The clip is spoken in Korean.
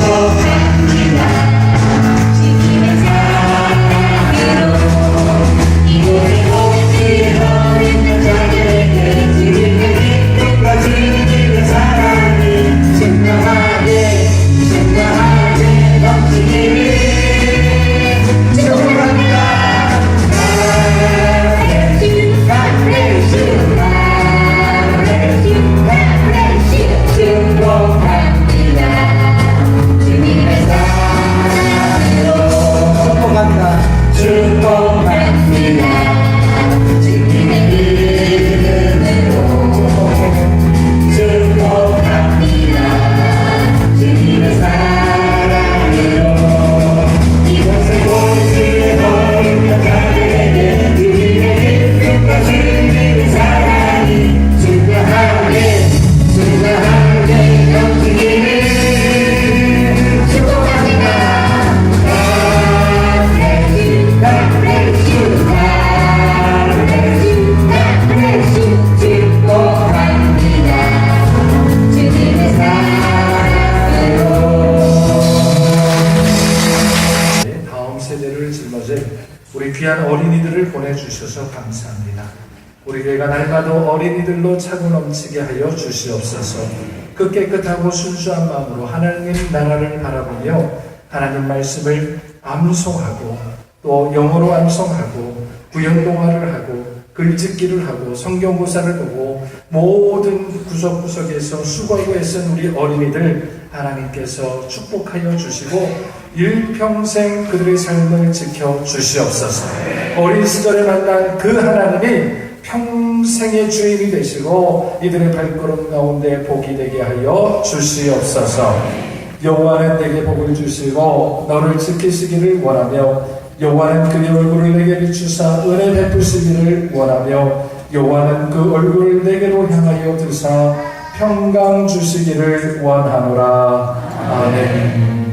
축 짊어질 우리 귀한 어린이들을 보내주셔서 감사합니다. 우리 교회가 날마다 어린이들로 차고 넘치게 하여 주시옵소서. 그 깨끗하고 순수한 마음으로 하나님 나라를 바라보며 하나님 말씀을 암송하고 또 영어로 암송하고 구연동화를 하고 글짓기를 하고 성경고사를 보고 모든 구석구석에서 수고하고 애쓴 우리 어린이들 하나님께서 축복하여 주시고 일평생 그들의 삶을 지켜 주시옵소서. 어린 시절에 만난 그 하나님이 평생의 주인이 되시고 이들의 발걸음 가운데 복이 되게 하여 주시옵소서. 여호와는 내게 복을 주시고 너를 지키시기를 원하며 여호와는 그의 얼굴을 내게 비추사 은혜 베푸시기를 원하며 여호와는 그 얼굴을 내게로 향하여 드사 평강 주시기를 원하노라 아멘.